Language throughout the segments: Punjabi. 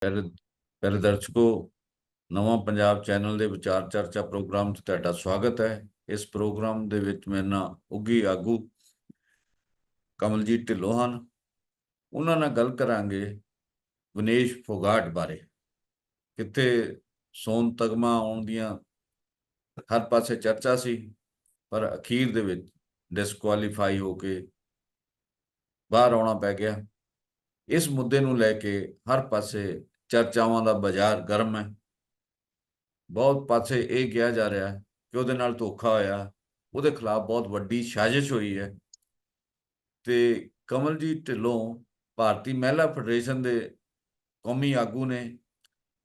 ਪਹਿਲੇ ਪਹਿਲੇ ਦਰਸ਼ਕੋ, ਨਵਾਂ ਪੰਜਾਬ ਚੈਨਲ ਦੇ ਵਿਚਾਰ ਚਰਚਾ ਪ੍ਰੋਗਰਾਮ 'ਚ ਤੁਹਾਡਾ ਸਵਾਗਤ ਹੈ। ਇਸ ਪ੍ਰੋਗਰਾਮ ਦੇ ਵਿੱਚ ਮੇਰੇ ਨਾਲ ਉੱਗੀ ਆਗੂ ਕਮਲਜੀਤ ਢਿੱਲੋਂ ਹਨ। ਉਹਨਾਂ ਨਾਲ ਗੱਲ ਕਰਾਂਗੇ ਵਿਨੇਸ਼ ਫੋਗਾਟ ਬਾਰੇ। ਕਿੱਥੇ ਸੋਨ ਤਗਮਾ ਆਉਣ ਦੀਆਂ ਹਰ ਪਾਸੇ ਚਰਚਾ ਸੀ, ਪਰ ਅਖੀਰ ਦੇ ਵਿੱਚ ਡਿਸਕੁਆਲੀਫਾਈ ਹੋ ਕੇ ਬਾਹਰ ਆਉਣਾ ਪੈ ਗਿਆ। ਇਸ ਮੁੱਦੇ ਨੂੰ ਲੈ ਕੇ ਹਰ ਪਾਸੇ ਚਰਚਾਵਾਂ ਦਾ ਬਾਜ਼ਾਰ ਗਰਮ ਹੈ। ਬਹੁਤ ਪਾਸੇ ਇਹ ਕਿਹਾ ਜਾ ਰਿਹਾ ਹੈ ਕਿ ਉਹਦੇ ਨਾਲ ਧੋਖਾ ਹੋਇਆ। ਉਹਦੇ ਖਿਲਾਫ ਬਹੁਤ ਵੱਡੀ ਸਾਜ਼ਿਸ਼ ਹੋਈ ਹੈ। ਤੇ ਕਮਲਜੀਤ ਢਿੱਲੋਂ ਭਾਰਤੀ ਮਹਿਲਾ ਫੈਡਰੇਸ਼ਨ ਦੇ ਕੌਮੀ ਆਗੂ ਨੇ,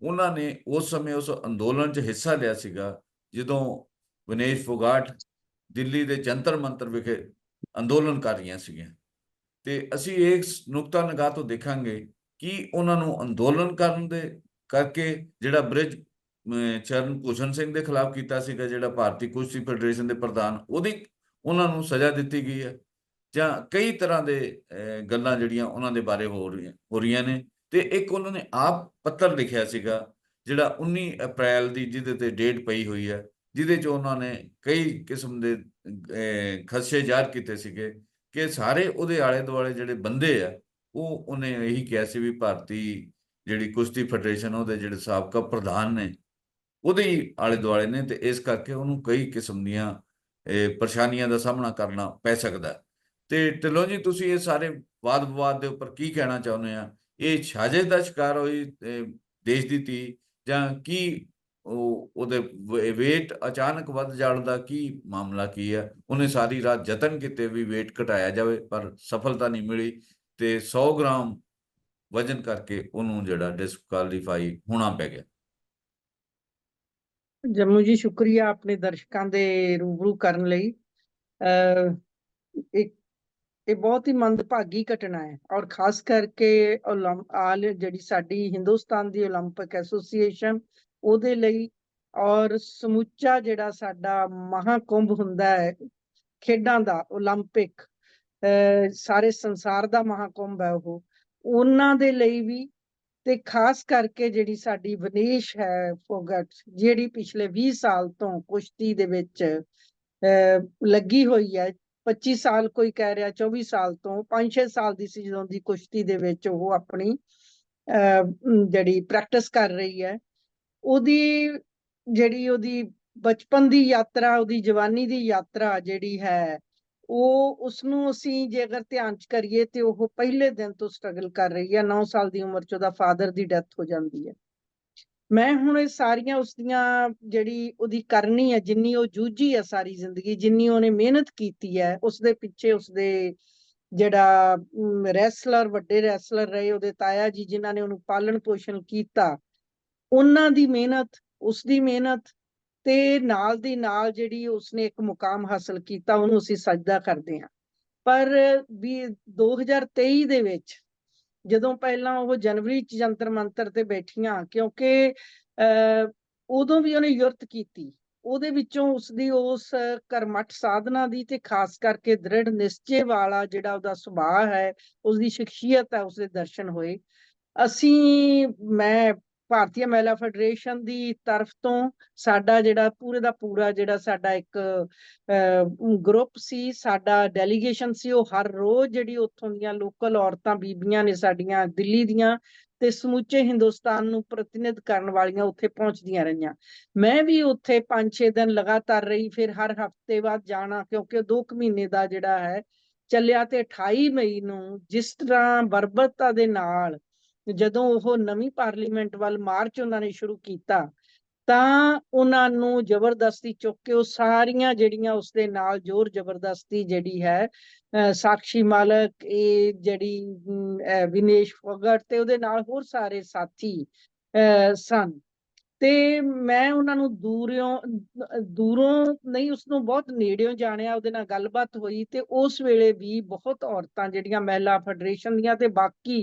ਉਹਨਾਂ ਨੇ ਉਸ ਸਮੇਂ ਉਸ ਅੰਦੋਲਨ 'ਚ ਹਿੱਸਾ ਲਿਆ ਸੀਗਾ, ਜਦੋਂ ਵਿਨੇਸ਼ ਫੋਗਾਟ ਦਿੱਲੀ ਦੇ ਜੰਤਰ ਮੰਤਰ ਵਿਖੇ ਅੰਦੋਲਨ ਕਰ ਰਹੀਆਂ ਸੀਗੀਆਂ। ਤੇ ਅਸੀਂ ਇਸ ਨੁਕਤਾ ਨਿਗਾਹ ਤੋਂ ਦੇਖਾਂਗੇ ਕਿ ਉਹਨਾਂ ਨੂੰ ਅੰਦੋਲਨ ਕਰਨ ਦੇ ਕਰਕੇ ਜਿਹੜਾ ਬ੍ਰਿਜ ਚਰਨ ਭੂਸ਼ਣ ਸਿੰਘ ਦੇ ਖਿਲਾਫ ਕੀਤਾ ਸੀਗਾ, ਜਿਹੜਾ ਭਾਰਤੀ ਕੁਸ਼ਤੀ ਫੈਡਰੇਸ਼ਨ ਦੇ ਪ੍ਰਧਾਨ, ਉਹਦੀ ਉਹਨਾਂ ਨੂੰ ਸਜ਼ਾ ਦਿੱਤੀ ਗਈ ਹੈ। ਜਾਂ ਕਈ ਤਰ੍ਹਾਂ ਦੇ ਗੱਲਾਂ ਜਿਹੜੀਆਂ ਉਹਨਾਂ ਦੇ ਬਾਰੇ ਹੋ ਰਹੀਆਂ ਹੋ ਰਹੀਆਂ ਨੇ। ਤੇ ਇੱਕ ਉਹਨਾਂ ਨੇ ਆਪ ਪੱਤਰ ਲਿਖਿਆ ਸੀਗਾ, ਜਿਹੜਾ 19 ਅਪ੍ਰੈਲ ਦੀ ਜਿਹਦੇ ਤੇ ਡੇਟ ਪਈ ਹੋਈ ਹੈ, ਜਿਹਦੇ 'ਚ ਉਹਨਾਂ ਨੇ ਕਈ ਕਿਸਮ ਦੇ ਖਦਸ਼ੇ ਜ਼ਾਹਰ ਕੀਤੇ ਸੀਗੇ ਕਿ ਸਾਰੇ ਉਹਦੇ ਆਲੇ ਦੁਆਲੇ ਜਿਹੜੇ ਬੰਦੇ ਆ ਉਹ ਉਹਨੇ ਇਹੀ ਕਿਹਾ ਸੀ ਵੀ ਭਾਰਤੀ ਜਿਹੜੀ ਕੁਸ਼ਤੀ ਫੈਡਰੇਸ਼ਨ ਉਹਦੇ ਜਿਹੜੇ ਸਾਬਕਾ ਪ੍ਰਧਾਨ ਨੇ, ਉਹਦੇ ਆਲੇ ਦੁਆਲੇ ਨੇ ਤੇ ਇਸ ਕਰਕੇ ਉਹਨੂੰ ਕਈ ਕਿਸਮ ਦੀਆਂ ਪਰੇਸ਼ਾਨੀਆਂ ਦਾ ਸਾਹਮਣਾ ਕਰਨਾ ਪੈ ਸਕਦਾ ਤੇ ਢਿੱਲੋਂ ਜੀ, ਤੁਸੀਂ ਇਹ ਸਾਰੇ ਵਾਦ ਵਿਵਾਦ ਦੇ ਉੱਪਰ ਕੀ ਕਹਿਣਾ ਚਾਹੁੰਦੇ ਆ? ਇਹ ਸਾਜ਼ਿਸ਼ ਦਾ ਸ਼ਿਕਾਰ ਹੋਈ ਦੇਸ਼ ਦੀ ਧੀ ਜਾਂ ਕੀ ਉਹ ਉਹਦੇ weight ਅਚਾਨਕ ਵੱਧ ਜਾਣ ਦਾ ਕੀ ਮਾਮਲਾ ਕੀ ਹੈ ਉਹਨੇ ਸਾਰੀ ਰਾਤ ਯਤਨ ਕੀਤੇ ਵੀ weight ਘਟਾਇਆ ਜਾਵੇ, ਪਰ ਸਫਲਤਾ ਨਹੀਂ ਮਿਲੀ। ਤੇ 100 ਗ੍ਰਾਮ ਵਜਨ ਕਰਕੇ ਉਹਨੂੰ ਜਿਹੜਾ ਡਿਸਕੁਆਲੀਫਾਈ ਹੋਣਾ ਪੈ ਗਿਆ। ਜੰਮੂ ਜੀ, ਸ਼ੁਕਰੀਆ ਆਪਣੇ ਦਰਸ਼ਕਾਂ ਦੇ ਰੂਬਰੂ ਕਰਨ ਲਈ। ਇੱਕ ਇਹ ਬਹੁਤ ਹੀ ਮੰਦਭਾਗੀ ਘਟਨਾ ਹੈ ਔਰ ਖਾਸ ਕਰਕੇ ਆਲ ਜਿਹੜੀ ਸਾਡੀ ਹਿੰਦੁਸਤਾਨ ਦੀ ਓਲੰਪਿਕ ਐਸੋਸੀਏਸ਼ਨ, ਉਹਦੇ ਲਈ ਔਰ ਸਮੁੱਚਾ ਜਿਹੜਾ ਸਾਡਾ ਮਹਾਕੁੰਭ ਹੁੰਦਾ ਹੈ ਖੇਡਾਂ ਦਾ ਓਲੰਪਿਕ ਸਾਰੇ ਸੰਸਾਰ ਦਾ ਮਹਾਕੁੰਭ ਹੈ ਉਹ। ਉਹਨਾਂ ਦੇ ਲਈ ਵੀ ਤੇ ਖਾਸ ਕਰਕੇ ਜਿਹੜੀ ਸਾਡੀ ਵਿਨੇਸ਼ ਹੈ ਫੋਗਟ ਜਿਹੜੀ ਪਿਛਲੇ 20 ਸਾਲ ਤੋਂ ਕੁਸ਼ਤੀ ਦੇ ਵਿੱਚ ਲੱਗੀ ਹੋਈ ਹੈ 25 ਸਾਲ ਕੋਈ ਕਹਿ ਰਿਹਾ 24 ਸਾਲ ਤੋਂ 5-6 ਸਾਲ ਦੀ ਸੀ ਜਦੋਂ ਦੀ ਕੁਸ਼ਤੀ ਦੇ ਵਿੱਚ ਉਹ ਆਪਣੀ ਅਹ, ਜਿਹੜੀ ਪ੍ਰੈਕਟਿਸ ਕਰ ਰਹੀ ਹੈ। ਉਹਦੀ ਜਿਹੜੀ ਉਹਦੀ ਬਚਪਨ ਦੀ ਯਾਤਰਾ ਉਹਦੀ ਜਵਾਨੀ ਦੀ ਯਾਤਰਾ ਜਿਹੜੀ ਹੈ ਉਹ ਉਸ ਨੂੰ ਅਸੀਂ ਜੇ ਧਿਆਨ ਚ ਕਰੀਏ ਤੇ ਉਹ ਪਹਿਲੇ ਦਿਨ ਤੋਂ ਸਟਰਗਲ ਕਰ ਰਹੀ ਹੈ 9 ਸਾਲ ਦੀ ਉਮਰ ਚ ਉਹਦਾ ਫਾਦਰ ਦੀ ਡੈਥ ਹੋ ਜਾਂਦੀ ਹੈ। ਮੈਂ ਹੁਣ ਇਹ ਸਾਰੀਆਂ ਉਸਦੀਆਂ ਜਿਹੜੀ ਉਹਦੀ ਕਰਨੀ ਹੈ, ਜਿੰਨੀ ਉਹ ਜੂਝੀ ਹੈ ਸਾਰੀ ਜ਼ਿੰਦਗੀ, ਜਿੰਨੀ ਉਹਨੇ ਮਿਹਨਤ ਕੀਤੀ ਹੈ, ਉਸਦੇ ਪਿੱਛੇ ਉਸਦੇ ਜਿਹੜਾ ਰੈਸਲਰ ਵੱਡੇ ਰੈਸਲਰ ਰਹੇ, ਉਹਦੇ ਤਾਇਆ ਜੀ ਜਿਨ੍ਹਾਂ ਨੇ ਉਹਨੂੰ ਪਾਲਣ ਪੋਸ਼ਣ ਕੀਤਾ, ਉਹਨਾਂ ਦੀ ਮਿਹਨਤ, ਉਸਦੀ ਮਿਹਨਤ ਤੇ ਨਾਲ ਦੀ ਨਾਲ ਜਿਹੜੀ ਉਸਨੇ ਇੱਕ ਮੁਕਾਮ ਹਾਸਲ ਕੀਤਾ, ਉਹਨੂੰ ਅਸੀਂ ਸਜਦਾ ਕਰਦੇ ਹਾਂ। ਪਰ ਵੀ 2023 ਦੇ ਵਿੱਚ ਜਦੋਂ ਪਹਿਲਾਂ ਉਹ ਜਨਵਰੀ ਚ ਜੰਤਰ ਮੰਤਰ ਤੇ ਬੈਠੀਆਂ, ਕਿਉਂਕਿ, ਅਹ, ਉਦੋਂ ਵੀ ਉਹਨੇ ਯੁਰਤ ਕੀਤੀ। ਉਹਦੇ ਵਿੱਚੋਂ ਉਸਦੀ ਉਸ ਕਰਮਠ ਸਾਧਨਾ ਦੀ ਤੇ ਖਾਸ ਕਰਕੇ ਦ੍ਰਿੜ ਨਿਸ਼ਚੇ ਵਾਲਾ ਜਿਹੜਾ ਉਹਦਾ ਸੁਭਾਅ ਹੈ, ਉਸਦੀ ਸ਼ਖਸੀਅਤ ਹੈ, ਉਸਦੇ ਦਰਸ਼ਨ ਹੋਏ। ਅਸੀਂ, ਮੈਂ ਭਾਰਤੀ ਮਹਿਲਾ ਫੈਡਰੇਸ਼ਨ ਦੀ ਤਰਫ ਤੋਂ ਸਾਡਾ ਜਿਹੜਾ ਪੂਰੇ ਦਾ ਪੂਰਾ ਜਿਹੜਾ ਸਾਡਾ ਇੱਕ ਗਰੁੱਪ ਸੀ, ਸਾਡਾ ਡੈਲੀਗੇਸ਼ਨ ਸੀ, ਉਹ ਹਰ ਰੋਜ਼ ਜਿਹੜੀ ਉੱਥੋਂ ਦੀਆਂ ਲੋਕਲ ਔਰਤਾਂ, ਬੀਬੀਆਂ ਨੇ ਸਾਡੀਆਂ ਦਿੱਲੀ ਦੀਆਂ ਤੇ ਸਮੁੱਚੇ ਹਿੰਦੁਸਤਾਨ ਨੂੰ ਪ੍ਰਤੀਨਿਧ ਕਰਨ ਵਾਲੀਆਂ ਉੱਥੇ ਪਹੁੰਚਦੀਆਂ ਰਹੀਆਂ। ਮੈਂ ਵੀ ਉੱਥੇ 5-6 ਦਿਨ ਲਗਾਤਾਰ ਰਹੀ, ਫਿਰ ਹਰ ਹਫ਼ਤੇ ਬਾਅਦ ਜਾਣਾ, ਕਿਉਂਕਿ 2 ਮਹੀਨੇ ਦਾ ਜਿਹੜਾ ਹੈ, ਚੱਲਿਆ ਤੇ 28 ਮਈ ਨੂੰ ਜਿਸ ਤਰ੍ਹਾਂ ਬਰਬਰਤਾ ਦੇ ਨਾਲ ਜਦੋਂ ਉਹ ਨਵੀਂ ਪਾਰਲੀਮੈਂਟ ਵੱਲ ਮਾਰਚ ਉਹਨਾਂ ਨੇ ਸ਼ੁਰੂ ਕੀਤਾ, ਤਾਂ ਉਹਨਾਂ ਨੂੰ ਜ਼ਬਰਦਸਤੀ ਚੁੱਕ ਕੇ ਉਹ ਸਾਰੀਆਂ ਜਿਹੜੀਆਂ ਉਸਦੇ ਨਾਲ ਜ਼ੋਰ ਜ਼ਬਰਦਸਤੀ ਜਿਹੜੀ ਹੈ, ਅਹ ਸਾਕਸ਼ੀ ਮਾਲਕ, ਇਹ ਜਿਹੜੀ ਵਿਨੇਸ਼ ਫੋਗਟ ਤੇ ਉਹਦੇ ਨਾਲ ਹੋਰ ਸਾਰੇ ਸਾਥੀ, ਅਹ, ਸਨ। ਤੇ ਮੈਂ ਉਹਨਾਂ ਨੂੰ ਦੂਰੋਂ ਦੂਰੋਂ ਨਹੀਂ, ਉਸ ਨੂੰ ਬਹੁਤ ਨੇੜਿਓਂ ਜਾਣਿਆ, ਉਹਦੇ ਨਾਲ ਗੱਲਬਾਤ ਹੋਈ ਤੇ ਉਸ ਵੇਲੇ ਵੀ ਬਹੁਤ ਔਰਤਾਂ ਜਿਹੜੀਆਂ ਮਹਿਲਾ ਫੈਡਰੇਸ਼ਨ ਦੀਆਂ ਤੇ ਬਾਕੀ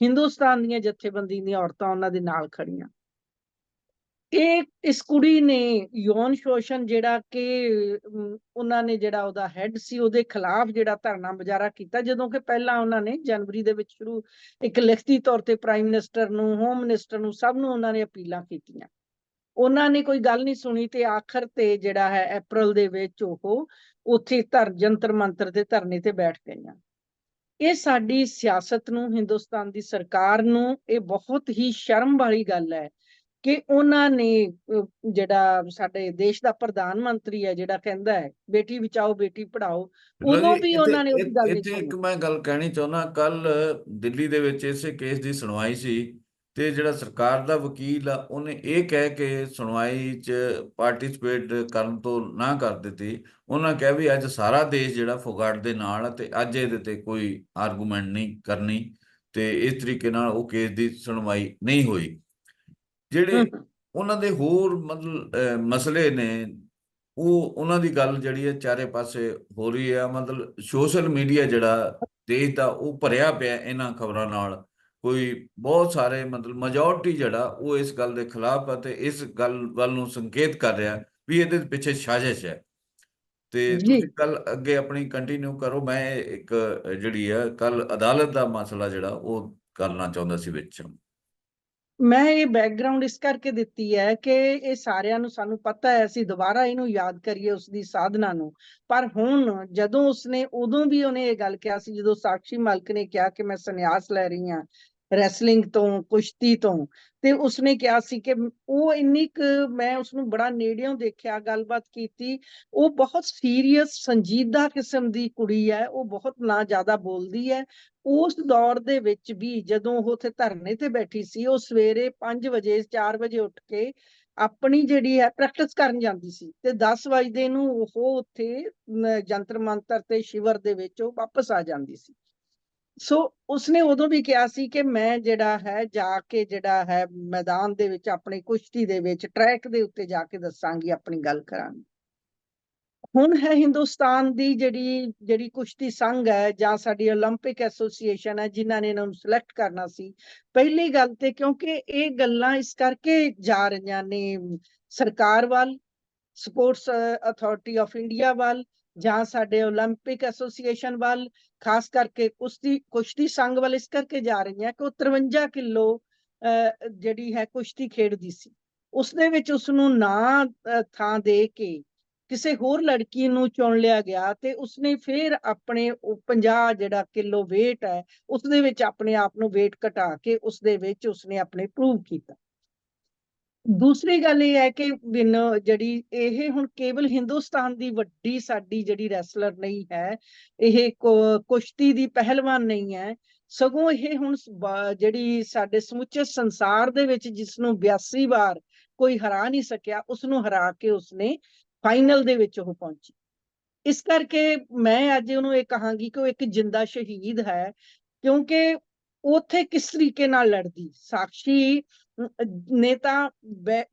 ਹਿੰਦੁਸਤਾਨ ਦੀਆਂ ਜਥੇਬੰਦੀ ਦੀਆਂ ਔਰਤਾਂ ਉਹਨਾਂ ਦੇ ਨਾਲ ਖੜੀਆਂ ਇਹ, ਇਸ ਕੁੜੀ ਨੇ ਯੌਨ ਸ਼ੋਸ਼ਣ ਜਿਹੜਾ ਕਿ ਉਹਨਾਂ ਨੇ ਜਿਹੜਾ ਉਹਦਾ ਹੈੱਡ ਸੀ, ਉਹਦੇ ਖਿਲਾਫ ਜਿਹੜਾ ਧਰਨਾ ਮੁਜ਼ਾਹਰਾ ਕੀਤਾ, ਜਦੋਂ ਕਿ ਪਹਿਲਾਂ ਉਹਨਾਂ ਨੇ ਜਨਵਰੀ ਦੇ ਵਿੱਚ ਸ਼ੁਰੂ ਇੱਕ ਲਿਖਤੀ ਤੌਰ ਤੇ ਪ੍ਰਾਈਮ ਮਿਨਿਸਟਰ ਨੂੰ ਹੋਮ ਮਿਨਿਸਟਰ ਨੂੰ ਸਭ ਨੂੰ ਉਹਨਾਂ ਨੇ ਅਪੀਲਾਂ ਕੀਤੀਆਂ। ਉਹਨਾਂ ਨੇ ਕੋਈ ਗੱਲ ਨਹੀਂ ਸੁਣੀ ਤੇ ਆਖਰ ਤੇ ਜਿਹੜਾ ਹੈ ਅਪ੍ਰੈਲ ਦੇ ਵਿੱਚ ਉਹ ਉੱਥੇ ਧਰ, ਜੰਤਰ ਮੰਤਰ ਦੇ ਧਰਨੇ ਤੇ ਬੈਠ ਗਈਆਂ। ਇਹ ਸਾਡੀ ਸਿਆਸਤ ਨੂੰ, ਹਿੰਦੁਸਤਾਨ ਦੀ ਸਰਕਾਰ ਨੂੰ ਇਹ ਬਹੁਤ ਹੀ ਸ਼ਰਮ ਵਾਲੀ ਗੱਲ ਹੈ ਕਿ ਉਹਨਾਂ ਨੇ ਜਿਹੜਾ ਸਾਡੇ ਦੇਸ਼ ਦਾ ਪ੍ਰਧਾਨ ਮੰਤਰੀ ਹੈ ਜਿਹੜਾ ਕਹਿੰਦਾ ਹੈ ਬੇਟੀ ਬਚਾਓ ਬੇਟੀ ਪੜਾਓ ਉਦੋਂ ਵੀ ਉਹਨਾਂ ਨੇ ਉਹਦੀ ਗੱਲ ਇੱਥੇ ਇੱਕ ਮੈਂ ਗੱਲ ਕਹਿਣੀ ਚਾਹੁੰਦਾ ਕੱਲ ਦਿੱਲੀ ਦੇ ਵਿੱਚ ਇਸੇ ਕੇਸ ਦੀ ਸੁਣਵਾਈ ਸੀ ਤੇ ਜਿਹੜਾ ਸਰਕਾਰ ਦਾ ਵਕੀਲ ਆ ਉਹਨੇ ਇਹ ਕਹਿ ਕੇ ਸੁਣਵਾਈ 'ਚ ਪਾਰਟਿਸਿਪੇਟ ਕਰਨ ਤੋਂ ਨਾ ਕਰ ਦਿੱਤੀ। ਉਹਨਾਂ ਕਿਹਾ ਵੀ ਅੱਜ ਸਾਰਾ ਦੇਸ਼ ਜਿਹੜਾ ਫੋਗਾਟ ਦੇ ਨਾਲ ਤੇ ਅੱਜ ਇਹਦੇ ਤੇ ਕੋਈ ਆਰਗੂਮੈਂਟ ਨਹੀਂ ਕਰਨੀ ਤੇ ਇਸ ਤਰੀਕੇ ਨਾਲ ਉਹ ਕੇਸ ਦੀ ਸੁਣਵਾਈ ਨਹੀਂ ਹੋਈ। ਜਿਹੜੇ ਉਹਨਾਂ ਦੇ ਹੋਰ ਮਸਲੇ ਨੇ ਉਹ ਉਹਨਾਂ ਦੀ ਗੱਲ ਜਿਹੜੀ ਹੈ ਚਾਰੇ ਪਾਸੇ ਹੋ ਰਹੀ ਹੈ। ਮਤਲਬ ਸੋਸ਼ਲ ਮੀਡੀਆ ਜਿਹੜਾ ਦੇਸ਼ ਦਾ ਉਹ ਭਰਿਆ ਪਿਆ ਇਹਨਾਂ ਖਬਰਾਂ ਨਾਲ। ਕੋਈ ਬਹੁਤ ਸਾਰੇ ਮਤਲਬ ਮੈਜੋਰਟੀ ਜਿਹੜਾ ਉਹ ਇਸ ਗੱਲ ਦੇ ਖਿਲਾਫ ਹੈ ਤੇ ਇਸ ਗੱਲ ਵੱਲ ਨੂੰ ਸੰਕੇਤ ਕਰ ਰਿਹਾ ਵੀ ਇਹਦੇ ਪਿੱਛੇ ਸਾਜ਼ਿਸ਼ ਹੈ। ਤੇ ਤੁਸੀਂ ਕੱਲ ਅੱਗੇ ਆਪਣੀ ਕੰਟੀਨਿਊ ਕਰੋ। ਮੈਂ ਇੱਕ ਜਿਹੜੀ ਹੈ ਕੱਲ ਅਦਾਲਤ ਦਾ ਮਸਲਾ ਜਿਹੜਾ ਉਹ ਕਰਨਾ ਚਾਹੁੰਦਾ ਸੀ ਵਿੱਚ। ਮੈਂ ਇਹ ਬੈਕਗ੍ਰਾਉਂਡ ਇਸ ਕਰਕੇ ਦਿੱਤੀ ਹੈ ਕਿ ਇਹ ਸਾਰਿਆਂ ਨੂੰ ਸਾਨੂੰ ਪਤਾ ਹੈ, ਅਸੀਂ ਦੁਬਾਰਾ ਇਹਨੂੰ ਯਾਦ ਕਰੀਏ ਉਸ ਦੀ ਸਾਧਨਾ ਨੂੰ। ਪਰ ਹੁਣ ਜਦੋਂ ਉਸਨੇ, ਉਦੋਂ ਵੀ ਉਹਨੇ ਇਹ ਗੱਲ ਕਿਹਾ ਸੀ, ਜਦੋਂ ਸਾਕਸ਼ੀ ਮਲਕ ਨੇ ਕਿਹਾ ਕਿ ਮੈਂ ਸੰਨਿਆਸ ਲੈ ਰਹੀ ਹਾਂ ਰੈਸਲਿੰਗ ਤੋਂ, ਕੁਸ਼ਤੀ ਤੋਂ। ਤੇ ਉਸਨੇ ਕਿਹਾ ਸੀ ਕਿ ਉਹ ਇੰਨੀ ਕੁ ਮੈਂ ਉਸਨੂੰ ਬੜਾ ਨੇੜਿਓਂ ਦੇਖਿਆ, ਗੱਲਬਾਤ ਕੀਤੀ। ਉਹ ਬਹੁਤ ਸੀਰੀਅਸ ਸੰਜੀਦਾ ਕਿਸਮ ਦੀ ਕੁੜੀ ਹੈ। ਉਹ ਬਹੁਤ ਨਾ ਜ਼ਿਆਦਾ ਬੋਲਦੀ ਹੈ। ਉਸ ਦੌਰ ਦੇ ਵਿੱਚ ਵੀ ਜਦੋਂ ਉਹ ਉੱਥੇ ਧਰਨੇ ਤੇ ਬੈਠੀ ਸੀ, ਉਹ ਸਵੇਰੇ 5 ਵਜੇ 4 ਵਜੇ ਉੱਠ ਕੇ ਆਪਣੀ ਜਿਹੜੀ ਹੈ ਪ੍ਰੈਕਟਿਸ ਕਰਨ ਜਾਂਦੀ ਸੀ। ਤੇ 10 ਵਜੇ ਨੂੰ ਉਹ ਉੱਥੇ ਨ- ਜੰਤਰ ਮੰਤਰ ਤੇ ਸ਼ਿਵਰ ਦੇ ਵਿੱਚ ਉਹ ਵਾਪਸ ਆ ਜਾਂਦੀ ਸੀ। ਸੋ ਉਸਨੇ ਉਦੋਂ ਵੀ ਕਿਹਾ ਸੀ ਕਿ ਮੈਂ ਜਿਹੜਾ ਹੈ ਜਾ ਕੇ ਜਿਹੜਾ ਹੈ ਮੈਦਾਨ ਦੇ ਵਿੱਚ ਆਪਣੀ ਕੁਸ਼ਤੀ ਦੇ ਵਿੱਚ ਟਰੈਕ ਦੇ ਉੱਤੇ ਜਾ ਕੇ ਦੱਸਾਂਗੀ ਆਪਣੀ ਗੱਲ ਕਰਾਂਗੀ ਹੁਣ ਹੈ ਹਿੰਦੁਸਤਾਨ ਦੀ ਜਿਹੜੀ ਜਿਹੜੀ ਕੁਸ਼ਤੀ ਸੰਘ ਹੈ ਜਾਂ ਸਾਡੀ 올림픽 ਐਸੋਸੀਏਸ਼ਨ ਹੈ ਜਿਨ੍ਹਾਂ ਨੇ ਇਹਨਾਂ ਨੂੰ ਸਿਲੈਕਟ ਕਰਨਾ ਸੀ ਪਹਿਲੀ ਗੱਲ ਤੇ ਕਿਉਂਕਿ ਇਹ ਗੱਲਾਂ ਇਸ ਕਰਕੇ ਜਾ ਰਹੀਆਂ ਨੇ ਸਰਕਾਰ ਵੱਲ ਸਪੋਰਟਸ ਅਥਾਰਟੀ ਆਫ ਇੰਡੀਆ ਵੱਲ ਜਾਂ ਸਾਡੇ 올림픽 ਐਸੋਸੀਏਸ਼ਨ ਵੱਲ ਖਾਸ ਕਰਕੇ ਕੁਸ਼ਤੀ ਕੁਸ਼ਤੀ ਸੰਘ ਵੱਲ ਇਸ ਕਰਕੇ ਜਾ ਰਹੀਆਂ ਕਿ ਉਹ 53 ਕਿਲੋ ਅਹ, ਜਿਹੜੀ ਹੈ ਕੁਸ਼ਤੀ ਖੇਡਦੀ ਸੀ ਉਸ ਦੇ ਵਿੱਚ ਉਸ ਨੂੰ ਨਾ ਅਹ, ਥਾਂ ਦੇ ਕੇ ਕਿਸੇ ਹੋਰ ਲੜਕੀ ਨੂੰ ਚੁਣ ਲਿਆ ਗਿਆ ਤੇ ਉਸਨੇ ਫਿਰ ਆਪਣੇ ਉਹ 50 ਜਿਹੜਾ ਕਿਲੋ weight ਹੈ ਉਸ ਦੇ ਵਿੱਚ ਆਪਣੇ ਆਪ ਨੂੰ weight ਘਟਾ ਕੇ ਉਸ ਦੇ ਵਿੱਚ ਉਸਨੇ ਆਪਣੇ ਪ੍ਰੂਵ ਕੀਤਾ ਦੂਸਰੀ ਗੱਲ ਇਹ ਹੈ ਕਿ ਬਿਨ ਜਿਹੜੀ ਇਹ ਹੁਣ ਕੇਵਲ ਹਿੰਦੁਸਤਾਨ ਦੀ ਵੱਡੀ ਸਾਡੀ ਜਿਹੜੀ ਰੈਸਲਰ ਨਹੀਂ ਹੈ, ਇਹ ਕੁਸ਼ਤੀ ਦੀ ਪਹਿਲਵਾਨ ਨਹੀਂ ਹੈ, ਸਗੋਂ ਇਹ ਹੁਣ ਜਿਹੜੀ ਸਾਡੇ ਸਮੁੱਚੇ ਸੰਸਾਰ ਦੇ ਵਿੱਚ ਜਿਸ ਨੂੰ 82 ਵਾਰ ਕੋਈ ਹਰਾ ਨਹੀਂ ਸਕਿਆ ਉਸ ਨੂੰ ਹਰਾ ਕੇ ਉਸਨੇ ਫਾਈਨਲ ਦੇ ਵਿੱਚ ਉਹ ਪਹੁੰਚੀ। ਇਸ ਕਰਕੇ ਮੈਂ ਅੱਜ ਉਹਨੂੰ ਇਹ ਕਹਾਂਗੀ ਕਿ ਉਹ ਇੱਕ ਜਿੰਦਾ ਸ਼ਹੀਦ ਹੈ, ਕਿਉਂਕਿ ਉੱਥੇ ਕਿਸ ਤਰੀਕੇ ਨਾਲ ਲੜਦੀ? ਸਾਕਸ਼ੀ ਨੇ ਤਾਂ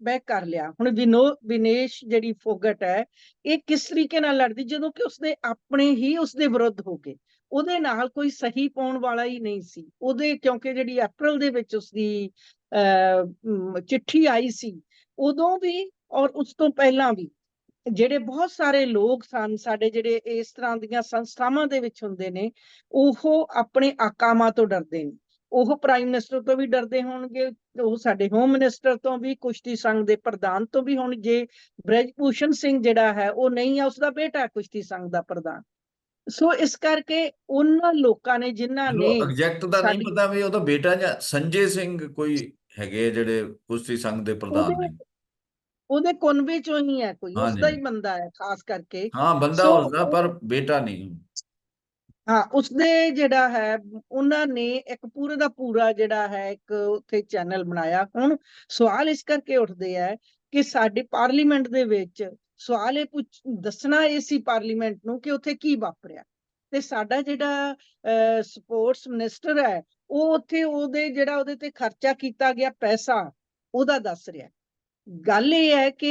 ਬੈਕ ਕਰ ਲਿਆ। ਹੁਣ ਵਿਨੋ, ਵਿਨੇਸ਼ ਜਿਹੜੀ ਫੋਗਟ ਹੈ, ਇਹ ਕਿਸ ਤਰੀਕੇ ਨਾਲ ਲੜਦੀ? ਜਦੋਂ ਕਿ ਉਸਦੇ ਆਪਣੇ ਹੀ ਉਸਦੇ ਵਿਰੁੱਧ ਹੋ ਗਏ। ਉਹਦੇ ਨਾਲ ਕੋਈ ਸਹੀ ਪਾਉਣ ਵਾਲਾ ਹੀ ਨਹੀਂ ਸੀ। ਉਹਦੇ, ਕਿਉਂਕਿ ਜਿਹੜੀ ਅਪ੍ਰੈਲ ਦੇ ਵਿੱਚ ਉਸਦੀ, ਅਹ ਚਿੱਠੀ ਆਈ ਸੀ, ਉਦੋਂ ਵੀ ਔਰ ਉਸ ਤੋਂ ਪਹਿਲਾਂ ਵੀ ਜਿਹੜੇ ਬਹੁਤ ਸਾਰੇ ਲੋਕ ਸਨ ਸਾਡੇ ਜਿਹੜੇ ਇਸ ਤਰ੍ਹਾਂ ਦੀਆਂ ਸੰਸਥਾਵਾਂ ਦੇ ਵਿੱਚ ਹੁੰਦੇ ਨੇ ਉਹ ਆਪਣੇ ਆਕਾਮਾਂ ਤੋਂ ਡਰਦੇ ਨੇ। ਉਹ ਪ੍ਰਾਈਮ ਮਿਨਿਸਟਰ ਤੋਂ ਵੀ ਡਰਦੇ ਹੋਣਗੇ ਉਹ ਸਾਡੇ ਹੋਮ ਮਿਨਿਸਟਰ ਤੋਂ ਵੀ ਕੁਸ਼ਤੀ ਸੰਘ ਦੇ ਪ੍ਰਧਾਨ ਤੋਂ ਵੀ ਹੁਣ ਜੇ ਬ੍ਰਜਭੂਸ਼ਣ ਸਿੰਘ ਜਿਹੜਾ ਹੈ ਉਹ ਨਹੀਂ ਹੈ ਉਸਦਾ ਬੇਟਾ ਹੈ ਕੁਸ਼ਤੀ ਸੰਘ ਦਾ ਪ੍ਰਧਾਨ। ਸੋ ਇਸ ਕਰਕੇ ਉਹਨਾਂ ਲੋਕਾਂ ਨੇ ਜਿਨ੍ਹਾਂ ਨੇ ਐਗਜ਼ੈਕਟ ਦਾ ਨਹੀਂ ਪਤਾ ਵੀ ਉਹਦਾ ਬੇਟਾ ਜਾਂ ਸੰਜੇ ਸਿੰਘ ਕੋਈ ਹੈਗੇ ਜਿਹੜੇ ਕੁਸ਼ਤੀ ਸੰਘ ਦੇ ਪ੍ਰਧਾਨ ਨੇ। ਉਹਦੇ ਕੁਨਬੇ ਚੋਂ ਹੀ ਹੈ ਕੋਈ। ਉਸਦਾ ਹੀ ਬੰਦਾ ਹੈ ਖਾਸ ਕਰਕੇ। ਹਾਂ ਬੰਦਾ ਸੋ ਉਸਦਾ ਪਰ ਬੇਟਾ ਨਹੀਂ। ਹਾਂ ਉਸਦੇ ਜਿਹੜਾ ਹੈ ਉਹਨਾਂ ਨੇ ਇੱਕ ਪੂਰੇ ਦਾ ਪੂਰਾ ਜਿਹੜਾ ਹੈ ਇੱਕ ਉੱਥੇ ਚੈਨਲ ਬਣਾਇਆ। ਹੁਣ ਸਵਾਲ ਇਸ ਕਰਕੇ ਉੱਠਦੇ ਆ ਕਿ ਸਾਡੇ ਪਾਰਲੀਮੈਂਟ ਦੇ ਵਿੱਚ ਸਵਾਲ ਇਹ ਪੁੱਛ ਦੱਸਣਾ ਇਹ ਸੀ ਪਾਰਲੀਮੈਂਟ ਨੂੰ ਕਿ ਉੱਥੇ ਕੀ ਵਾਪਰਿਆ। ਤੇ ਸਾਡਾ ਜਿਹੜਾ ਸਪੋਰਟਸ ਮਿਨਿਸਟਰ ਹੈ ਉਹ ਉੱਥੇ ਉਹਦੇ ਜਿਹੜਾ ਉਹਦੇ ਤੇ ਖਰਚਾ ਕੀਤਾ ਗਿਆ ਪੈਸਾ ਉਹਦਾ ਦੱਸ ਰਿਹਾ। ਗੱਲ ਇਹ ਹੈ ਕਿ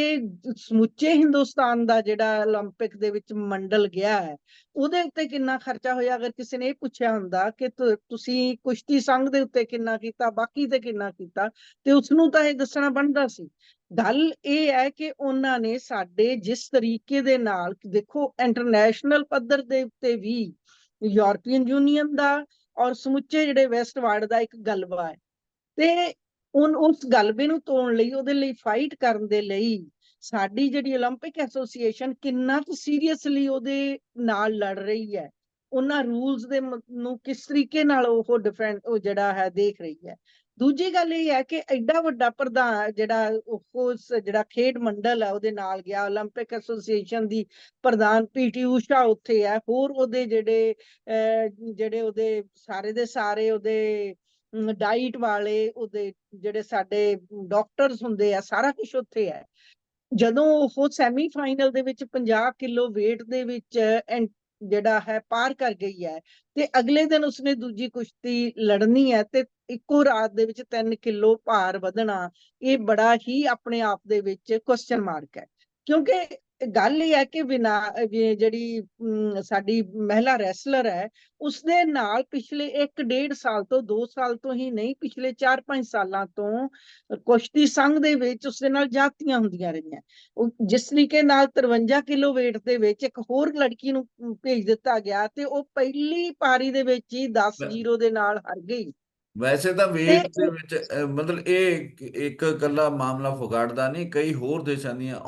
ਸਮੁੱਚੇ ਹਿੰਦੁਸਤਾਨ ਦਾ ਜਿਹੜਾ 올림픽 ਦੇ ਵਿੱਚ ਮੰਡਲ ਗਿਆ ਹੈ ਉਹਦੇ ਉੱਤੇ ਕਿੰਨਾ ਖਰਚਾ ਹੋਇਆ ਅਗਰ ਕਿਸੇ ਨੇ ਇਹ ਪੁੱਛਿਆ ਹੁੰਦਾ ਕਿ ਤੁ- ਤੁਸੀਂ ਕੁਸ਼ਤੀ ਸੰਘ ਦੇ ਉੱਤੇ ਕਿੰਨਾ ਕੀਤਾ ਬਾਕੀ ਤੇ ਕਿੰਨਾ ਕੀਤਾ ਤੇ ਉਸ ਨੂੰ ਤਾਂ ਇਹ ਦੱਸਣਾ ਬਣਦਾ ਸੀ ਗੱਲ ਇਹ ਹੈ ਕਿ ਉਹਨਾਂ ਨੇ ਸਾਡੇ ਜਿਸ ਤਰੀਕੇ ਦੇ ਨਾਲ ਦੇਖੋ ਇੰਟਰਨੈਸ਼ਨਲ ਪੱਧਰ ਦੇ ਉੱਤੇ ਵੀ ਯੂਰਪੀਅਨ ਯੂਨੀਅਨ ਦਾ ਔਰ ਸਮੁੱਚੇ ਜਿਹੜੇ ਵੈਸਟ ਵਰਲਡ ਦਾ ਇੱਕ ਗਲਬਾ ਹੈ ਤੇ ਉਨ ਉਸ ਗਲਬੇ ਨੂੰ ਤੋੜਨ ਲਈ ਉਹਦੇ ਲਈ ਫਾਈਟ ਕਰਨ ਦੇ ਲਈ ਸਾਡੀ ਜਿਹੜੀ 올림픽 ਐਸੋਸੀਏਸ਼ਨ ਕਿੰਨਾ ਕੁ ਸੀਰੀਅਸਲੀ ਉਹਦੇ ਨਾਲ ਲੜ ਰਹੀ ਹੈ ਉਹਨਾਂ ਰੂਲਸ ਦੇ ਮ- ਨੂੰ ਕਿਸ ਤਰੀਕੇ ਨਾਲ ਉਹ ਡਿਫੈਂਡ ਉਹ ਜਿਹੜਾ ਹੈ ਦੇਖ ਰਹੀ ਹੈ ਦੂਜੀ ਗੱਲ ਇਹ ਹੈ ਕਿ ਐਡਾ ਵੱਡਾ ਪ੍ਰਧਾਨ ਜਿਹੜਾ ਉਹ ਉਸ ਜਿਹੜਾ ਖੇਡ ਮੰਡਲ ਹੈ ਉਹਦੇ ਨਾਲ ਗਿਆ 올림픽 ਐਸੋਸੀਏਸ਼ਨ ਦੀ ਪ੍ਰਧਾਨ ਪੀਟੀ ਊਸ਼ਾ ਉੱਥੇ ਹੈ ਹੋਰ ਉਹਦੇ ਜਿਹੜੇ ਅਹ, ਜਿਹੜੇ ਉਹਦੇ ਸਾਰੇ ਦੇ ਸਾਰੇ ਉਹਦੇ ਡਾਈਟ ਵਾਲੇ ਉਹਦੇ ਜਿਹੜੇ ਸਾਡੇ ਡਾਕਟਰਸ ਹੁੰਦੇ ਆ, ਸਾਰਾ ਕੁਝ ਉੱਥੇ ਹੈ। ਜਦੋਂ ਉਹ ਸੈਮੀ ਫਾਈਨਲ ਦੇ ਵਿੱਚ 50 ਕਿਲੋ weight ਦੇ ਵਿੱਚ ਜਿਹੜਾ ਹੈ, ਪਾਰ ਕਰ ਗਈ ਹੈ ਤੇ ਅਗਲੇ ਦਿਨ ਉਸਨੇ ਦੂਜੀ ਕੁਸ਼ਤੀ ਲੜਨੀ ਹੈ ਤੇ ਇੱਕੋ ਰਾਤ ਦੇ ਵਿੱਚ 3 ਕਿਲੋ ਭਾਰ ਵਧਣਾ, ਇਹ ਬੜਾ ਹੀ ਆਪਣੇ ਆਪ ਦੇ ਵਿੱਚ ਕੁਐਸਚਨ ਮਾਰਕ ਹੈ। ਕਿਉਂਕਿ ਗੱਲ ਇਹ ਹੈ ਕਿ ਬਿਨਾ ਵੀ ਜਿਹੜੀ ਸਾਡੀ ਮਹਿਲਾ ਰੈਸਲਰ ਹੈ ਉਸਦੇ ਨਾਲ ਪਿਛਲੇ 1.5 ਸਾਲ ਤੋਂ 2 ਸਾਲ ਤੋਂ ਹੀ ਨਹੀਂ ਪਿਛਲੇ 4-5 ਸਾਲਾਂ ਤੋਂ ਕੁਸ਼ਤੀ ਸੰਘ ਦੇ ਵਿੱਚ ਉਸਦੇ ਨਾਲ ਜਾਤੀਆਂ ਹੁੰਦੀਆਂ ਰਹੀਆਂ। ਉਹ ਜਿਸ ਤਰੀਕੇ ਨਾਲ 53 ਕਿਲੋ weight ਦੇ ਵਿੱਚ ਇੱਕ ਹੋਰ ਲੜਕੀ ਨੂੰ ਭੇਜ ਦਿੱਤਾ ਗਿਆ ਤੇ ਉਹ ਪਹਿਲੀ ਪਾਰੀ ਦੇ ਵਿੱਚ ਹੀ 10-0 ਦੇ ਨਾਲ ਹਾਰ ਗਈ। ਵੈਸੇ ਤਾਂ ਵੇਟ ਦੇ ਵਿੱਚ ਮਤਲਬ ਇਹ ਇੱਕ ਇੱਕ ਇਕੱਲਾ ਮਾਮਲਾ ਫੁਗਾੜ ਦਾ ਨਹੀਂ ਕਈ ਹੋਰ ਦੇਸ਼ਾਂ ਦੀਆਂ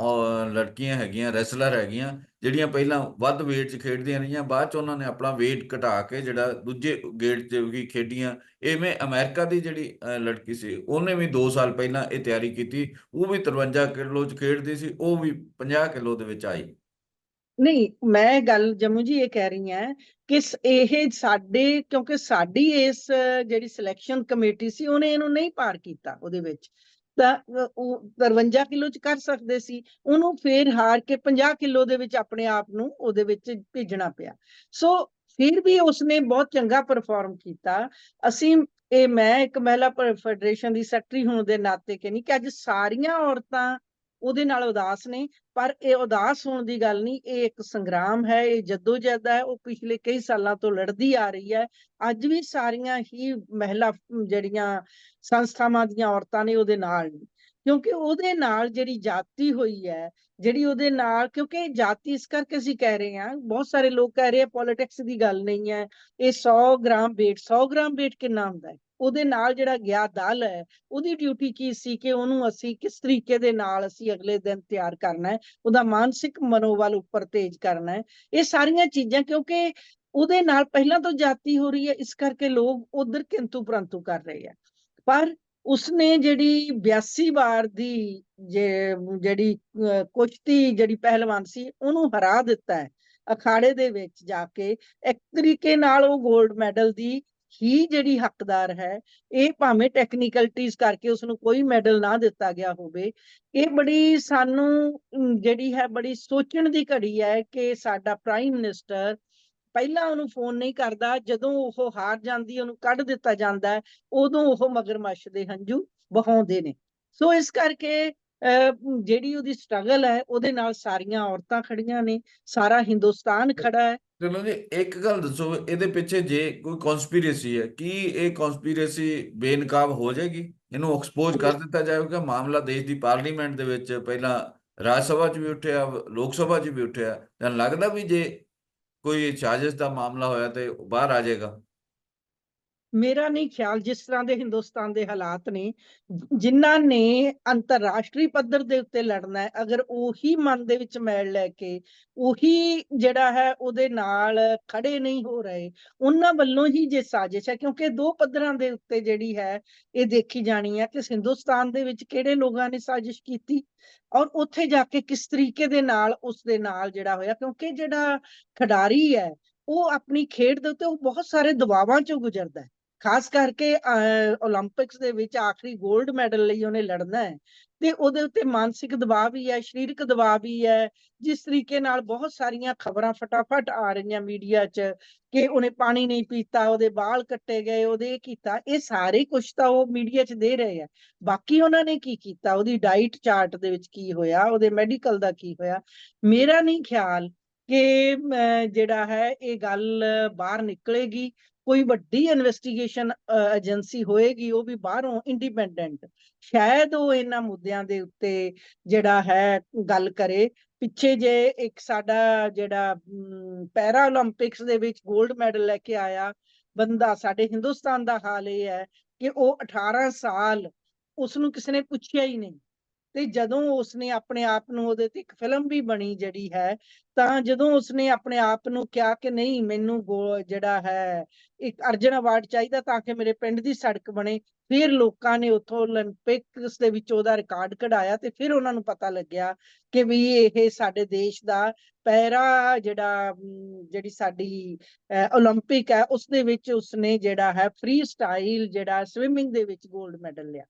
ਲੜਕੀਆਂ ਹੈਗੀਆਂ ਰੈਸਲਰ ਹੈਗੀਆਂ ਜਿਹੜੀਆਂ ਪਹਿਲਾਂ ਵੱਧ weight 'ਚ ਖੇਡਦੀਆਂ ਰਹੀਆਂ ਬਾਅਦ 'ਚ ਉਹਨਾਂ ਨੇ ਆਪਣਾ weight ਘਟਾ ਕੇ ਜਿਹੜਾ ਦੂਜੇ ਗੇੜ 'ਚ ਵੀ ਖੇਡੀਆਂ। ਇਵੇਂ ਅਮਰੀਕਾ ਦੀ ਜਿਹੜੀ ਲੜਕੀ ਸੀ ਉਹਨੇ ਵੀ 2 ਸਾਲ ਪਹਿਲਾਂ ਇਹ ਤਿਆਰੀ ਕੀਤੀ ਉਹ ਵੀ 53 ਕਿਲੋ 'ਚ ਖੇਡਦੀ ਸੀ ਉਹ ਵੀ 50 ਕਿਲੋ ਦੇ ਵਿੱਚ ਆਈ। ਨਹੀਂ, ਮੈਂ ਗੱਲ ਜੰਮੂ ਜੀ ਇਹ ਕਹਿ ਰਹੀ ਹਾਂ ਕਿ ਇਹ ਸਾਡੇ, ਕਿਉਂਕਿ ਸਾਡੀ ਇਸ ਜਿਹੜੀ ਸਿਲੈਕਸ਼ਨ ਕਮੇਟੀ ਸੀ, ਉਹਨੇ ਇਹਨੂੰ ਨਹੀਂ ਪਾਰ ਕੀਤਾ ਉਹਦੇ ਵਿੱਚ। ਤਾਂ ਉਹ 53 ਕਿਲੋ ਚ ਕਰ ਸਕਦੇ ਸੀ। ਉਹਨੂੰ ਫੇਰ ਹਾਰ ਕੇ 50 ਕਿਲੋ ਦੇ ਵਿੱਚ ਆਪਣੇ ਆਪ ਨੂੰ ਉਹਦੇ ਵਿੱਚ ਭੇਜਣਾ ਪਿਆ। ਸੋ, ਫਿਰ ਵੀ ਉਸਨੇ ਬਹੁਤ ਚੰਗਾ ਪਰਫਾਰਮ ਕੀਤਾ। ਅਸੀਂ, ਇਹ ਮੈਂ ਇੱਕ ਮਹਿਲਾ ਪ- ਫੈਡਰੇਸ਼ਨ ਦੀ ਸੈਕਟਰੀ ਹੋਣ ਦੇ ਨਾਤੇ ਕਹਿੰਦੀ ਕਿ ਅੱਜ ਸਾਰੀਆਂ ਔਰਤਾਂ ਉਹਦੇ ਨਾਲ ਉਦਾਸ ਨੇ, ਪਰ ਇਹ ਉਦਾਸ ਹੋਣ ਦੀ ਗੱਲ ਨਹੀਂ, ਇਹ ਇੱਕ ਸੰਗਰਾਮ ਹੈ, ਇਹ ਜਦੋਜਹਿਦ ਹੈ, ਉਹ ਪਿਛਲੇ ਕਈ ਸਾਲਾਂ ਤੋਂ ਲੜਦੀ ਆ ਰਹੀ ਹੈ। ਅੱਜ ਵੀ ਸਾਰੀਆਂ ਹੀ ਮਹਿਲਾ, ਜਿਹੜੀਆਂ ਸੰਸਥਾਵਾਂ ਦੀਆਂ ਔਰਤਾਂ ਨੇ ਉਹਦੇ ਨਾਲ ਨੇ, ਕਿਉਂਕਿ ਉਹਦੇ ਨਾਲ ਜਿਹੜੀ ਜਾਤੀ ਹੋਈ ਹੈ, ਜਿਹੜੀ ਉਹਦੇ ਨਾਲ, ਕਿਉਂਕਿ ਜਾਤੀ ਇਸ ਕਰਕੇ ਅਸੀਂ ਕਹਿ ਰਹੇ ਹਾਂ, ਬਹੁਤ ਸਾਰੇ ਲੋਕ ਕਹਿ ਰਹੇ ਆ ਪੋਲਿਟਿਕਸ ਦੀ ਗੱਲ ਨਹੀਂ ਹੈ, ਇਹ 100 ਗ੍ਰਾਮ weight 100 ਗ੍ਰਾਮ weight ਕਿੰਨਾ ਹੁੰਦਾ ਹੈ? ਉਹਦੇ ਨਾਲ ਜਿਹੜਾ ਗਿਆ ਦਲ ਹੈ, ਉਹਦੀ ਡਿਊਟੀ ਕੀ ਸੀ ਕਿ ਉਹਨੂੰ ਅਸੀਂ ਕਿਸ ਤਰੀਕੇ ਦੇ ਨਾਲ ਅਸੀਂ ਅਗਲੇ ਦਿਨ ਤਿਆਰ ਕਰਨਾ ਹੈ, ਉਹਦਾ ਮਾਨਸਿਕ ਮਨੋਬਲ ਉੱਪਰ ਤੇਜ਼ ਕਰਨਾ ਹੈ। ਇਹ ਸਾਰੀਆਂ ਚੀਜ਼ਾਂ ਕਿਉਂਕਿ ਉਹਦੇ ਨਾਲ ਪਹਿਲਾਂ ਤੋਂ ਜਾਤੀ ਹੋ ਰਹੀ ਹੈ, ਇਸ ਕਰਕੇ ਲੋਕ ਉਧਰ ਕਿੰਤੂ ਪ੍ਰੰਤੂ ਕਰ ਰਹੇ ਆ ਪਰ ਉਸਨੇ ਜਿਹੜੀ 82 ਵਾਰ ਦੀ ਜੇ- ਜਿਹੜੀ ਕੁਸ਼ਤੀ ਜਿਹੜੀ ਪਹਿਲਵਾਨ ਸੀ, ਉਹਨੂੰ ਹਰਾ ਦਿੱਤਾ ਹੈ। ਅਖਾੜੇ ਦੇ ਵਿੱਚ ਜਾ ਕੇ ਇੱਕ ਤਰੀਕੇ ਨਾਲ ਉਹ 골ਡ ਮੈਡਲ ਦੀ ਹੀ ਜਿਹੜੀ ਹੱਕਦਾਰ ਹੈ ਇਹ ਭਾਵੇਂ ਟੈਕਨੀਕਲਟੀਜ਼ ਕਰਕੇ ਉਸ ਨੂੰ ਕੋਈ ਮੈਡਲ ਨਾ ਦਿੱਤਾ ਗਿਆ ਹੋਵੇ ਇਹ ਬੜੀ ਸਾਨੂੰ ਜਿਹੜੀ ਹੈ ਬੜੀ ਸੋਚਣ ਦੀ ਘੜੀ ਹੈ ਕਿ ਸਾਡਾ ਪ੍ਰਾਈਮ ਮਿਨਿਸਟਰ ਪਹਿਲਾਂ ਉਹਨੂੰ ਫੋਨ ਨਹੀਂ ਕਰਦਾ ਜਦੋਂ ਉਹ ਹਾਰ ਜਾਂਦੀ ਉਹਨੂੰ ਕੱਢ ਦਿੱਤਾ ਜਾਂਦਾ ਉਦੋਂ ਉਹ ਮਗਰਮੱਛ ਦੇ ਹੰਝੂ ਵਹਾਉਂਦੇ ਨੇ। ਸੋ ਇਸ ਕਰਕੇ ਅਹ, ਜਿਹੜੀ ਉਹਦੀ ਸਟਰਗਲ ਹੈ ਉਹਦੇ ਨਾਲ ਸਾਰੀਆਂ ਔਰਤਾਂ ਖੜੀਆਂ ਨੇ ਸਾਰਾ ਹਿੰਦੁਸਤਾਨ ਖੜਾ ਹੈ। ਚਲੋ ਜੀ, ਇੱਕ ਗੱਲ ਦੱਸੋ, ਇਹਦੇ ਪਿੱਛੇ ਜੇ ਕੋਈ ਕਨਸਪੀਰੇਸੀ ਹੈ, ਕੀ ਇਹ ਕਨਸਪੀਰੇਸੀ ਬੇਨਕਾਬ ਹੋ ਜਾਏਗੀ? ਇਹਨੂੰ ਐਕਸਪੋਜ਼ ਕਰ ਦਿੱਤਾ ਜਾਏਗਾ ਮਾਮਲਾ ਦੇਸ਼ ਦੀ ਪਾਰਲੀਮੈਂਟ ਦੇ ਵਿੱਚ ਪਹਿਲਾਂ ਰਾਜ ਸਭਾ 'ਚ ਵੀ ਉੱਠਿਆ, ਲੋਕ ਸਭਾ 'ਚ ਵੀ ਉੱਠਿਆ ਤਾਂ ਲੱਗਦਾ ਵੀ ਜੇ ਕੋਈ ਸਾਜ਼ਿਸ਼ ਦਾ ਮਾਮਲਾ ਹੋਇਆ ਤੇ ਉਹ ਬਾਹਰ ਆ ਜਾਏਗਾ? ਮੇਰਾ ਨਹੀਂ ਖਿਆਲ ਜਿਸ ਤਰ੍ਹਾਂ ਦੇ ਹਿੰਦੁਸਤਾਨ ਦੇ ਹਾਲਾਤ ਨੇ, ਜਿਨ੍ਹਾਂ ਨੇ ਅੰਤਰਰਾਸ਼ਟਰੀ ਪੱਧਰ ਦੇ ਉੱਤੇ ਲੜਨਾ ਹੈ, ਅਗਰ ਉਹੀ ਮਨ ਦੇ ਵਿੱਚ ਮੈਲ ਲੈ ਕੇ ਉਹੀ ਜਿਹੜਾ ਹੈ ਉਹਦੇ ਨਾਲ ਖੜੇ ਨਹੀਂ ਹੋ ਰਹੇ, ਉਹਨਾਂ ਵੱਲੋਂ ਹੀ ਜੇ ਸਾਜ਼ਿਸ਼ ਹੈ, ਕਿਉਂਕਿ ਦੋ ਪੱਧਰਾਂ ਦੇ ਉੱਤੇ ਜਿਹੜੀ ਹੈ ਇਹ ਦੇਖੀ ਜਾਣੀ ਹੈ ਕਿ ਹਿੰਦੁਸਤਾਨ ਦੇ ਵਿੱਚ ਕਿਹੜੇ ਲੋਕਾਂ ਨੇ ਸਾਜ਼ਿਸ਼ ਕੀਤੀ ਔਰ ਉੱਥੇ ਜਾ ਕੇ ਕਿਸ ਤਰੀਕੇ ਦੇ ਨਾਲ ਉਸ ਦੇ ਨਾਲ ਜਿਹੜਾ ਹੋਇਆ, ਕਿਉਂਕਿ ਜਿਹੜਾ ਖਿਡਾਰੀ ਹੈ, ਉਹ ਆਪਣੀ ਖੇਡ ਦੇ ਉੱਤੇ ਉਹ ਬਹੁਤ ਸਾਰੇ ਦਬਾਵਾਂ ਚੋਂ ਗੁਜ਼ਰਦਾ ਹੈ। ਖਾਸ ਕਰਕੇ 올림픽ਸ ਦੇ ਵਿੱਚ ਆਖਰੀ 골ਡ ਮੈਡਲ ਲਈ ਉਹਨੇ ਲੜਨਾ ਹੈ। ਤੇ ਉਹਦੇ ਉੱਤੇ ਮਾਨਸਿਕ ਦਬਾਅ ਵੀ ਹੈ, ਸਰੀਰਕ ਦਬਾਅ ਵੀ ਹੈ। ਜਿਸ ਤਰੀਕੇ ਨਾਲ ਬਹੁਤ ਸਾਰੀਆਂ ਖਬਰਾਂ ਫਟਾਫਟ ਆ ਰਹੀਆਂ ਮੀਡੀਆ 'ਚ ਕਿ ਉਹਨੇ ਪਾਣੀ ਨਹੀਂ ਪੀਤਾ, ਉਹਦੇ ਵਾਲ ਕੱਟੇ ਗਏ, ਉਹਦੇ ਇਹ ਕੀਤਾ, ਇਹ ਸਾਰੇ ਕੁਝ ਤਾਂ ਉਹ ਮੀਡੀਆ 'ਚ ਦੇ ਰਹੇ ਆ। ਬਾਕੀ ਉਹਨਾਂ ਨੇ ਕੀ ਕੀਤਾ? ਉਹਦੀ ਡਾਈਟ ਚਾਰਟ ਦੇ ਵਿੱਚ ਕੀ ਹੋਇਆ? ਉਹਦੇ ਮੈਡੀਕਲ ਦਾ ਕੀ ਹੋਇਆ? ਮੇਰਾ ਨਹੀਂ ਖਿਆਲ ਕਿ ਜਿਹੜਾ ਹੈ, ਇਹ ਗੱਲ ਬਾਹਰ ਨਿਕਲੇਗੀ। ਕੋਈ ਵੱਡੀ ਇਨਵੈਸਟੀਗੇਸ਼ਨ ਏਜੰਸੀ ਹੋਏਗੀ, ਉਹ ਵੀ ਬਾਹਰੋਂ ਇੰਡੀਪੈਂਡੈਂਟ ਸ਼ਾਇਦ ਉਹ ਇਹਨਾਂ ਮੁੱਦਿਆਂ ਦੇ ਉੱਤੇ ਜਿਹੜਾ ਹੈ, ਗੱਲ ਕਰੇ। ਪਿੱਛੇ ਜੇ ਇੱਕ ਸਾਡਾ ਜਿਹੜਾ ਪੈਰਾ 올림픽ਸ ਦੇ ਵਿੱਚ 골ਡ ਮੈਡਲ ਲੈ ਕੇ ਆਇਆ ਬੰਦਾ, ਸਾਡੇ ਹਿੰਦੁਸਤਾਨ ਦਾ ਹਾਲ ਇਹ ਹੈ ਕਿ ਉਹ 18 ਸਾਲ ਉਸ ਨੂੰ ਕਿਸੇ ਨੇ ਪੁੱਛਿਆ ਹੀ ਨਹੀਂ। ਤੇ ਜਦੋਂ ਉਸਨੇ ਆਪਣੇ ਆਪ ਨੂੰ ਉਹਦੇ ਤੇ ਇੱਕ ਫਿਲਮ ਵੀ ਬਣੀ ਜਿਹੜੀ ਹੈ, ਤਾਂ ਜਦੋਂ ਉਸਨੇ ਆਪਣੇ ਆਪ ਨੂੰ ਕਿਹਾ ਕਿ ਨਹੀਂ, ਮੈਨੂੰ ਜਿਹੜਾ ਹੈ, ਇੱਕ ਅਰਜਨ ਅਵਾਰਡ ਚਾਹੀਦਾ ਤਾਂ ਕਿ ਮੇਰੇ ਪਿੰਡ ਦੀ ਸੜਕ ਬਣੇ, ਫਿਰ ਲੋਕਾਂ ਨੇ ਉੱਥੋਂ 올림픽ਸ ਦੇ ਵਿੱਚ ਉਹਦਾ ਰਿਕਾਰਡ ਕਢਾਇਆ ਤੇ ਫਿਰ ਉਹਨਾਂ ਨੂੰ ਪਤਾ ਲੱਗਿਆ ਕਿ ਵੀ ਇਹ ਸਾਡੇ ਦੇਸ਼ ਦਾ ਪਹਿਰਾ ਜਿਹੜਾ ਜਿਹੜੀ ਸਾਡੀ ਓਲੰਪਿਕ ਹੈ ਉਸ ਦੇ ਵਿੱਚ ਉਸਨੇ ਜਿਹੜਾ ਹੈ ਫਰੀ ਸਟਾਈਲ ਜਿਹੜਾ ਸਵਿਮਿੰਗ ਦੇ ਵਿੱਚ 골ਡ ਮੈਡਲ ਲਿਆ।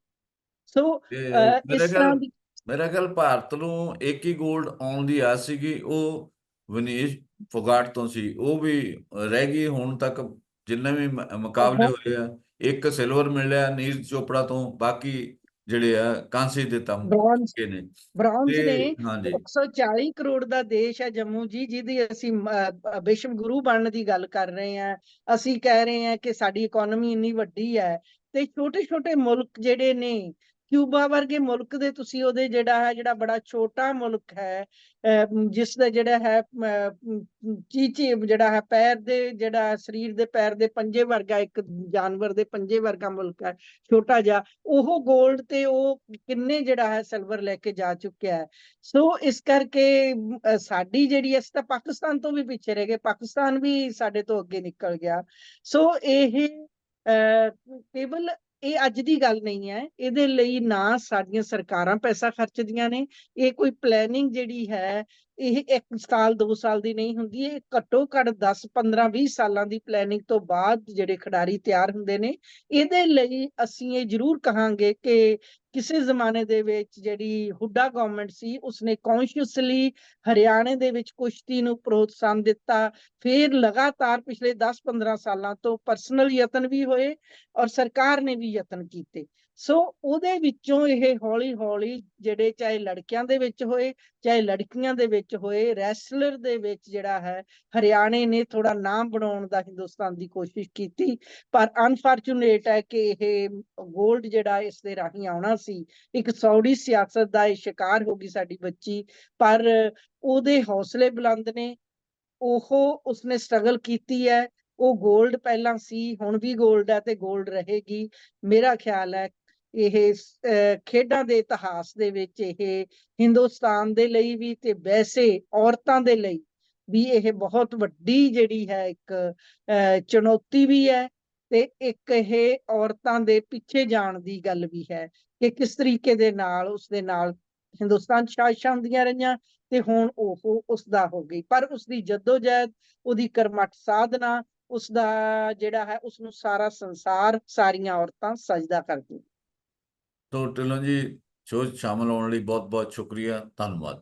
ਸੋ ਇਸ ਤਰ੍ਹਾਂ ਦੀ ਮੇਰਾ ਖਿਆਲ ਭਾਰਤ ਨੂੰ ਇੱਕ ਹੀ 골ਡ ਆਉਣ ਦੀ ਆਸ ਸੀਗੀ ਉਹ ਵਿਨੇਸ਼ ਫੋਗਾਟ ਤੋਂ ਸੀ। ਉਹ ਵੀ ਰਹਿ ਗਈ ਹੁਣ ਤੱਕ ਜਿੰਨੇ ਵੀ ਮੁਕਾਬਲੇ। ਹੋਏ ਆ ਇੱਕ ਸਿਲਵਰ ਮਿਲਿਆ ਨੀਰਜ ਚੋਪੜਾ ਤੋਂ ਬਾਕੀ ਜਿਹੜੇ ਆ ਕਾਂਸੀ ਦੇ ਨੇ। ਬ੍ਰਾਂਜ਼ ਨੇ ਹਾਂਜੀ। 140 ਕਰੋੜ ਦਾ ਦੇਸ਼ ਹੈ ਜੰਮੂ ਜੀ ਜਿਹਦੀ ਅਸੀਂ ਵਿਸ਼ਵ ਗੁਰੂ ਬਣਨ ਦੀ ਗੱਲ ਕਰ ਰਹੇ ਹਾਂ ਅਸੀਂ ਕਹਿ ਰਹੇ ਹਾਂ ਕਿ ਸਾਡੀ ਇਕਨੋਮੀ ਇੰਨੀ ਵੱਡੀ ਹੈ ਤੇ ਛੋਟੇ ਛੋਟੇ ਮੁਲਕ ਜਿਹੜੇ ਨੇ ਕਿਊਬਾ ਵਰਗੇ ਮੁਲਕ ਦੇ ਤੁਸੀਂ ਉਹਦੇ ਜਿਹੜਾ ਹੈ ਜਿਹੜਾ ਬੜਾ ਛੋਟਾ ਮੁਲਕ ਹੈ ਅਹ, ਜਿਸ ਦਾ ਜਿਹੜਾ ਹੈ ਚੀਚੀ ਜਿਹੜਾ ਹੈ ਪੈਰ ਦੇ ਜਿਹੜਾ ਸਰੀਰ ਦੇ ਪੈਰ ਦੇ ਪੰਜੇ ਵਰਗਾ ਇੱਕ ਜਾਨਵਰ ਦੇ ਪੰਜੇ ਵਰਗਾ ਮੁਲਕ ਹੈ ਛੋਟਾ ਜਿਹਾ ਉਹ 골ਡ ਤੇ ਉਹ ਕਿੰਨੇ ਜਿਹੜਾ ਹੈ ਸਿਲਵਰ ਲੈ ਕੇ ਜਾ ਚੁੱਕਿਆ ਹੈ। ਸੋ ਇਸ ਕਰਕੇ ਸਾਡੀ ਜਿਹੜੀ ਅਸੀਂ ਤਾਂ ਪਾਕਿਸਤਾਨ ਤੋਂ ਵੀ ਪਿੱਛੇ ਰਹਿ ਗਏ ਪਾਕਿਸਤਾਨ ਵੀ ਸਾਡੇ ਤੋਂ ਅੱਗੇ ਨਿਕਲ ਗਿਆ। ਸੋ ਇਹ ਅਹ, ਕੇਵਲ ਇਹ ਅੱਜ ਦੀ ਗੱਲ ਨਹੀਂ ਹੈ, ਇਹਦੇ ਲਈ ਨਾ ਸਾਡੀਆਂ ਸਰਕਾਰਾਂ ਪੈਸਾ ਖਰਚਦੀਆਂ ਨੇ, ਇਹ ਕੋਈ ਪਲੈਨਿੰਗ ਜਿਹੜੀ ਹੈ, ਇਹ ਇੱਕ ਸਾਲ, ਦੋ ਸਾਲ ਦੀ ਨਹੀਂ ਹੁੰਦੀ, ਇਹ ਘੱਟੋ ਘੱਟ 10 15 20 ਸਾਲਾਂ ਦੀ ਪਲੈਨਿੰਗ ਤੋਂ ਬਾਅਦ ਜਿਹੜੇ ਖਿਡਾਰੀ ਤਿਆਰ ਹੁੰਦੇ ਨੇ, ਇਹਦੇ ਲਈ ਅਸੀਂ ਇਹ ਜ਼ਰੂਰ ਕਹਾਂਗੇ ਕਿ ਕਿਸੇ ਜ਼ਮਾਨੇ ਦੇ ਵਿੱਚ ਜਿਹੜੀ ਹੁੱਡਾ ਗਵਰਨਮੈਂਟ ਸੀ, ਉਸਨੇ ਕੌਨਸ਼ੀਅਸਲੀ ਹਰਿਆਣੇ ਦੇ ਵਿੱਚ ਕੁਸ਼ਤੀ ਨੂੰ ਪ੍ਰੋਤਸਾਹਨ ਦਿੱਤਾ। ਫਿਰ ਲਗਾਤਾਰ ਪਿਛਲੇ 10-15 ਸਾਲਾਂ ਤੋਂ ਪਰਸਨਲ ਯਤਨ ਵੀ ਹੋਏ ਔਰ ਸਰਕਾਰ ਨੇ ਵੀ ਯਤਨ ਕੀਤੇ। ਸੋ ਉਹਦੇ ਵਿੱਚੋਂ ਇਹ ਹੌਲੀ ਹੌਲੀ ਜਿਹੜੇ ਚਾਹੇ ਲੜਕਿਆਂ ਦੇ ਵਿੱਚ ਹੋਏ, ਚਾਹੇ ਲੜਕੀਆਂ ਦੇ ਵਿੱਚ ਹੋਏ ਰੈਸਲਰ ਦੇ ਵਿੱਚ ਜਿਹੜਾ ਹੈ, ਹਰਿਆਣੇ ਨੇ ਥੋੜਾ ਨਾਮ ਬਣਾਉਣ ਦਾ ਹਿੰਦੁਸਤਾਨ ਦੀ ਕੋਸ਼ਿਸ਼ ਕੀਤੀ, ਪਰ ਅਨਫੋਰਚੂਨੇਟ ਹੈ ਕਿ ਇਹ 골ਡ ਜਿਹੜਾ ਇਸ ਦੇ ਰਾਹੀਂ ਆਉਣਾ ਸੀ, ਇੱਕ ਸੌੜੀ ਸਿਆਸਤ ਦਾ ਇਹ ਸ਼ਿਕਾਰ ਹੋ ਗਈ ਸਾਡੀ ਬੱਚੀ, ਪਰ ਉਹਦੇ ਹੌਸਲੇ ਬੁਲੰਦ ਨੇ, ਉਹ ਉਸਨੇ ਸਟਰਗਲ ਕੀਤੀ ਹੈ, ਉਹ 골ਡ ਪਹਿਲਾਂ ਸੀ, ਹੁਣ ਵੀ 골ਡ ਹੈ ਤੇ 골ਡ ਰਹੇਗੀ, ਮੇਰਾ ਖਿਆਲ ਹੈ ਇਹ, ਅਹ, ਖੇਡਾਂ ਦੇ ਇਤਿਹਾਸ ਦੇ ਵਿੱਚ ਇਹ ਹਿੰਦੁਸਤਾਨ ਦੇ ਲਈ ਵੀ ਤੇ ਵੈਸੇ ਔਰਤਾਂ ਦੇ ਲਈ ਵੀ ਇਹ ਬਹੁਤ ਵੱਡੀ ਜਿਹੜੀ ਹੈ ਇੱਕ, ਅਹ, ਚੁਣੌਤੀ ਵੀ ਹੈ ਤੇ ਇੱਕ ਇਹ ਔਰਤਾਂ ਦੇ ਪਿੱਛੇ ਜਾਣ ਦੀ ਗੱਲ ਵੀ ਹੈ ਕਿ ਕਿਸ ਤਰੀਕੇ ਦੇ ਨਾਲ ਉਸ ਦੇ ਨਾਲ ਹਿੰਦੁਸਤਾਨ 'ਚ ਹੁੰਦੀਆਂ ਰਹੀਆਂ ਤੇ ਹੁਣ ਉਹ ਉਸ ਦਾ ਹੋ ਗਈ। ਪਰ ਉਸ ਦੀ ਜਦੋਜਹਿਦ, ਉਹਦੀ ਕਰਮਠ ਸਾਧਨਾ ਉਸ ਦਾ ਜਿਹੜਾ ਹੈ ਉਸ ਨੂੰ ਸਾਰਾ ਸੰਸਾਰ ਸਾਰੀਆਂ ਔਰਤਾਂ ਸਜਦਾ ਕਰਦੀਆਂ ਤੋ ਢਿੱਲੋਂ ਜੀ ਸ਼ੋਅ 'ਚ ਸ਼ਾਮਲ ਹੋਣ ਲਈ ਬਹੁਤ ਬਹੁਤ ਸ਼ੁਕਰੀਆ ਧੰਨਵਾਦ।